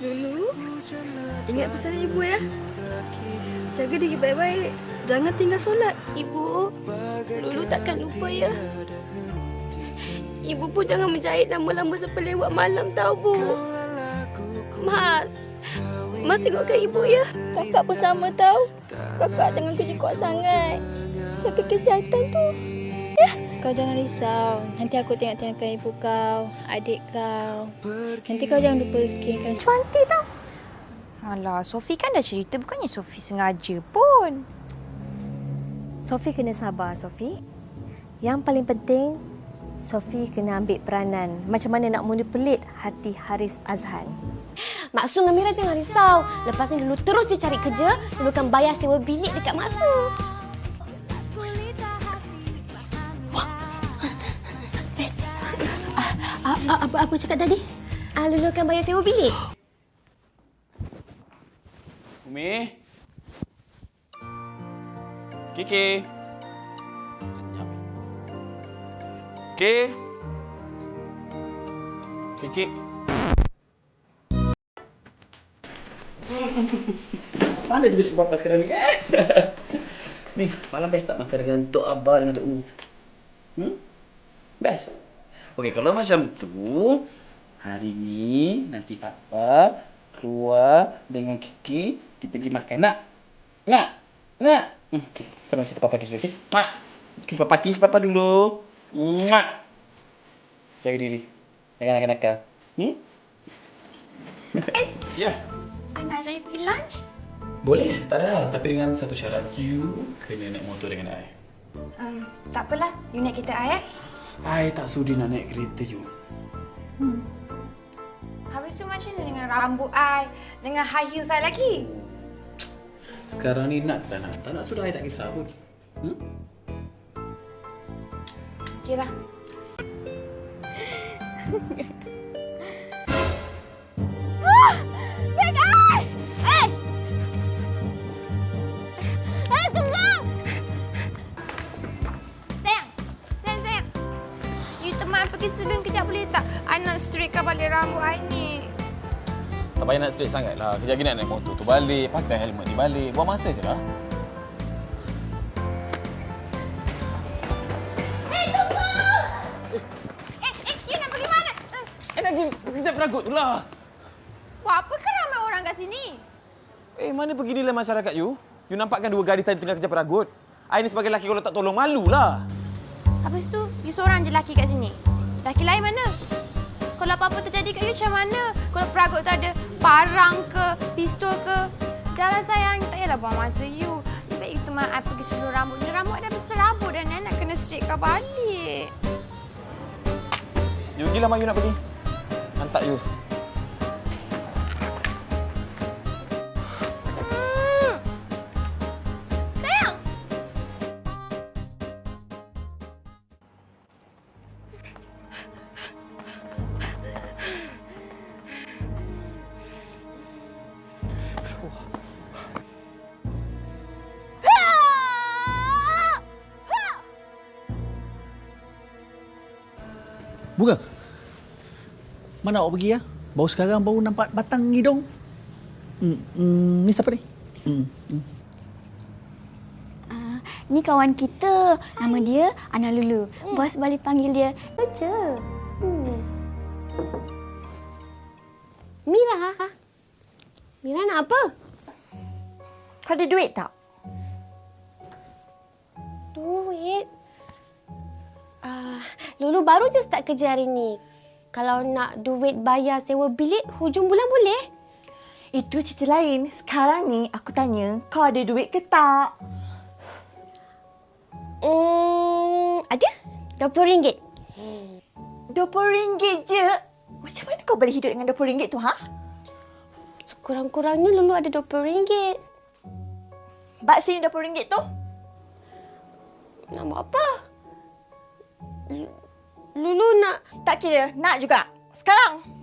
Lulu, ingat pesan ibu ya. Jaga diri baik-baik. Jangan tinggal solat. Ibu, Lulu takkan lupa ya. Ibu pun jangan menjahit lama-lama sampai lewat malam tau, Bu. Mas, Mas tengokkan ibu ya. Kakak pun sama tau. Kakak jangan kerja kuat sangat. Jaga kesihatan tu. Kau jangan risau. Nanti aku tengok-tengokkan ibu kau, adik kau. Nanti kau jangan lupa kirimkan Cantik tau. Alah, Sofi kan dah cerita bukannya Sofi sengaja pun. Sofi kena sabar, Sofi. Yang paling penting, Sofi kena ambil peranan macam mana nak mundi pelit hati Haris Azhan. Maksud dengan Mira jangan risau. Lepas ni Lulu terus je cari kerja. Lulu akan bayar sewa bilik dekat Maksud. Apa apa cakap tadi? Ah, Lulu akan bayar sewa bilik. Umi. Kiki. Senyap. Kiki. Kiki. Mana bilik bapa sekarang ni? ni, semalam best tak makan dengan Tok Abah dengan Tok Umi? Hmm? Okey, kalau macam tu, hari ni nanti Papa keluar dengan Kiki, kita pergi makan. Nak? Nak? Nak? Hmm, okey. Tolong cerita Papa kiss dulu, okey? Mak. Kiss Papa, kiss Papa dulu. Mak. Jaga diri. Jangan nakal-nakal. Hmm? Ya. Anak saya pergi lunch? Boleh, tak ada. Tapi dengan satu syarat. You kena naik motor dengan I. Um, tak apalah. You naik kereta I eh. I tak sudi nak naik kereta you. Habis tu macam mana dengan rambut I? Dengan high heels I lagi? Sekarang ni nak tak nak? Tak nak sudah I tak kisah pun. Hmm? Okey pergi salon kejap boleh tak? I nak straightkan balik rambut I ni. Tak payah nak straight sangat lah. Kejap lagi nak naik motor tu balik. Pakai helmet ni balik. Buang masa je lah. Eh, eh, you nak pergi mana? Eh, Eh, nak pergi kejap peragut tu lah. Buat apa kan ramai orang kat sini? Eh, mana pergi nilai masyarakat you? You nampakkan dua gadis tadi tengah kejap peragut. I ni sebagai lelaki kalau tak tolong malu lah. Habis tu, you seorang je lelaki kat sini. Lelaki lain mana? Kalau apa-apa terjadi kat you macam mana? Kalau peragut tu ada parang ke, pistol ke? Jangan sayang, tak payahlah buang masa you. Baik you teman I pergi seluruh rambut ni. Rambut dah berserabut dan nak kena straightkan balik. You pergilah mak you nak pergi. Hantar you. Bunga. Mana awak pergi ya? Baru sekarang baru nampak batang hidung. Hmm, hmm, ni siapa ni? Hmm, hmm. Ah, ni kawan kita. Nama dia Ana Lulu. Bos boleh panggil dia Lucu. Hmm. Mira. Mira nak apa? Kau ada duit tak? Duit. Ah, Lulu baru je start kerja hari ni. Kalau nak duit bayar sewa bilik hujung bulan boleh? Itu cerita lain. Sekarang ni aku tanya, kau ada duit ke tak? Hmm, ada? RM20. RM20 je. Macam mana kau boleh hidup dengan RM20 tu, ha? Sekurang-kurangnya Lulu ada RM20. Bak sini RM20 tu. Nak buat apa? Lulu nak Tak kira, nak juga. Sekarang.